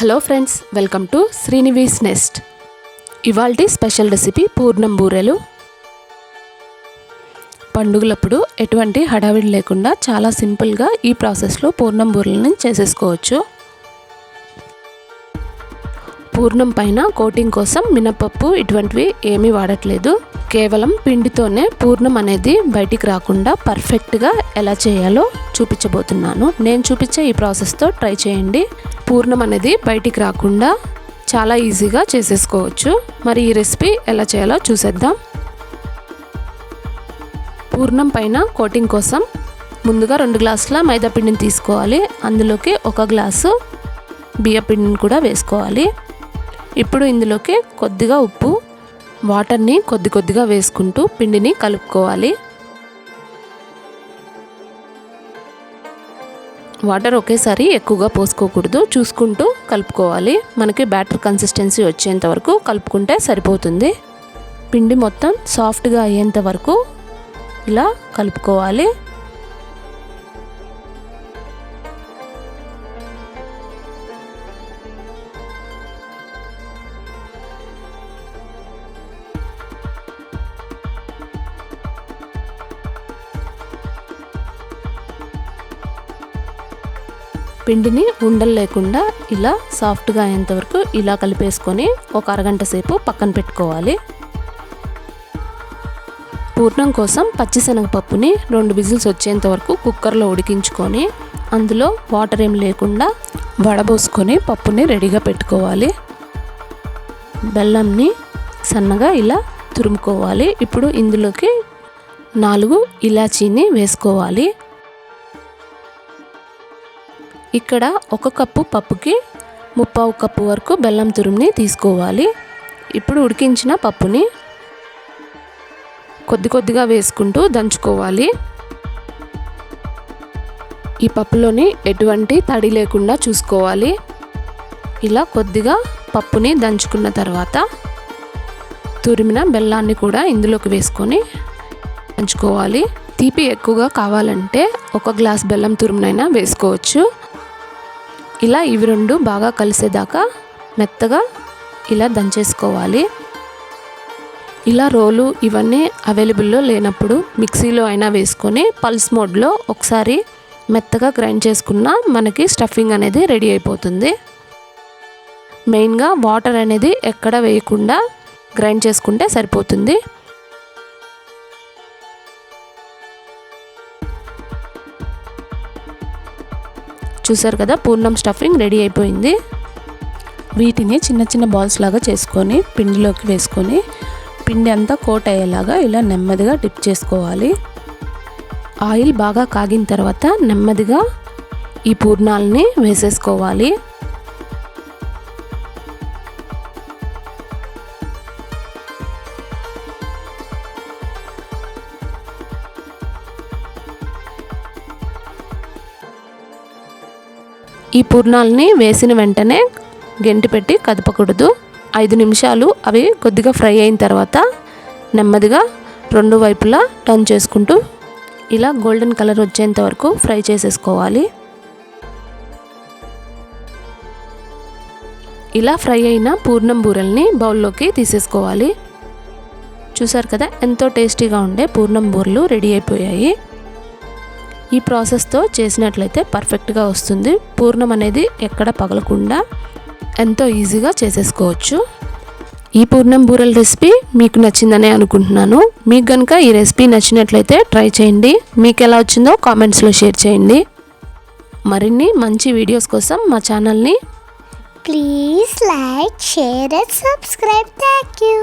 Hello friends welcome to Srinivas nest ఇవాల్టి special recipe పూర్ణం బూరెలు. పండుగలప్పుడు ఎటువంటి హడావిడి లేకుండా చాలా సింపుల్గా ఈ ప్రాసెస్లో పూర్ణం బూరెలను చేసేసుకోవచ్చు. పూర్ణం పైన కోటింగ్ కోసం మినపప్పు ఇటువంటివి ఏమీ వాడట్లేదు. కేవలం పిండితోనే పూర్ణం అనేది బయటికి రాకుండా పర్ఫెక్ట్గా ఎలా చేయాలో చూపించబోతున్నాను. నేను చూపించే ఈ ప్రాసెస్తో ట్రై చేయండి. పూర్ణం అనేది బయటికి రాకుండా చాలా ఈజీగా చేసేసుకోవచ్చు. మరి ఈ రెసిపీ ఎలా చేయాలో చూసేద్దాం. పూర్ణం పైన కోటింగ్ కోసం ముందుగా రెండు గ్లాసుల మైదా పిండిని తీసుకోవాలి. అందులోకి ఒక గ్లాసు బియ్య పిండిని కూడా వేసుకోవాలి. ఇప్పుడు ఇందులోకి కొద్దిగా ఉప్పు వాటర్ని కొద్ది కొద్దిగా వేసుకుంటూ పిండిని కలుపుకోవాలి. వాటర్ ఒకేసారి ఎక్కువగా పోసుకోకూడదు. చూసుకుంటూ కలుపుకోవాలి. మనకి బ్యాటర్ కన్సిస్టెన్సీ వచ్చేంత వరకు కలుపుకుంటే సరిపోతుంది. పిండి మొత్తం సాఫ్ట్గా అయ్యేంత వరకు ఇలా కలుపుకోవాలి. పిండిని ఉండలు లేకుండా ఇలా సాఫ్ట్గా అయ్యేంత వరకు ఇలా కలిపేసుకొని ఒక అరగంట సేపు పక్కన పెట్టుకోవాలి. పూర్ణం కోసం పచ్చిశనగపప్పుని రెండు విజిల్స్ వచ్చేంత వరకు కుక్కర్లో ఉడికించుకొని అందులో వాటర్ ఏం లేకుండా వడబోసుకొని పప్పుని రెడీగా పెట్టుకోవాలి. బెల్లంని సన్నగా ఇలా తురుముకోవాలి. ఇప్పుడు ఇందులోకి నాలుగు ఇలాచీని వేసుకోవాలి. ఇక్కడ ఒక కప్పు పప్పుకి ముప్పావు కప్పు వరకు బెల్లం తురుముని తీసుకోవాలి. ఇప్పుడు ఉడికించిన పప్పుని కొద్ది కొద్దిగా వేసుకుంటూ దంచుకోవాలి. ఈ పప్పులోని ఎటువంటి తడి లేకుండా చూసుకోవాలి. ఇలా కొద్దిగా పప్పుని దంచుకున్న తర్వాత తురిమిన బెల్లాన్ని కూడా ఇందులోకి వేసుకొని దంచుకోవాలి. తీపి ఎక్కువగా కావాలంటే ఒక గ్లాస్ బెల్లం తురుమునైనా వేసుకోవచ్చు. ఇలా ఇవి రెండు బాగా కలిసేదాకా మెత్తగా ఇలా దంచేసుకోవాలి. ఇలా రోలు ఇవన్నీ అవైలబుల్లో లేనప్పుడు మిక్సీలో అయినా వేసుకొని పల్స్ మోడ్లో ఒకసారి మెత్తగా గ్రైండ్ చేసుకున్న మనకి స్టఫింగ్ అనేది రెడీ అయిపోతుంది. మెయిన్గా వాటర్ అనేది ఎక్కడ వేయకుండా గ్రైండ్ చేసుకుంటే సరిపోతుంది. చూసారు కదా పూర్ణం స్టఫింగ్ రెడీ అయిపోయింది. వీటిని చిన్న చిన్న బాల్స్ లాగా చేసుకొని పిండిలోకి వేసుకొని పిండి అంతా కోట్ అయ్యేలాగా ఇలా నెమ్మదిగా డిప్ చేసుకోవాలి. ఆయిల్ బాగా కాగిన తర్వాత నెమ్మదిగా ఈ పూర్ణాలని వేసేసుకోవాలి. ఈ పూర్ణాలని వేసిన వెంటనే గెంటి పెట్టి కదపకూడదు. ఐదు నిమిషాలు అవి కొద్దిగా ఫ్రై అయిన తర్వాత నెమ్మదిగా రెండు వైపులా టర్న్ చేసుకుంటూ ఇలా గోల్డెన్ కలర్ వచ్చేంత వరకు ఫ్రై చేసేసుకోవాలి. ఇలా ఫ్రై అయిన పూర్ణం బూరల్ని బౌల్లోకి తీసేసుకోవాలి. చూసారు కదా ఎంతో టేస్టీగా ఉండే పూర్ణం బూరెలు రెడీ అయిపోయాయి. ఈ ప్రాసెస్తో చేసినట్లయితే పర్ఫెక్ట్గా వస్తుంది. పూర్ణం అనేది ఎక్కడ పగలకుండా ఎంతో ఈజీగా చేసేసుకోవచ్చు. ఈ పూర్ణం బూరెల రెసిపీ మీకు నచ్చిందనే అనుకుంటున్నాను. మీకు కనుక ఈ రెసిపీ నచ్చినట్లయితే ట్రై చేయండి. మీకు ఎలా వచ్చిందో కామెంట్స్లో షేర్ చేయండి. మరిన్ని మంచి వీడియోస్ కోసం మా ఛానల్ని please like share and subscribe thank you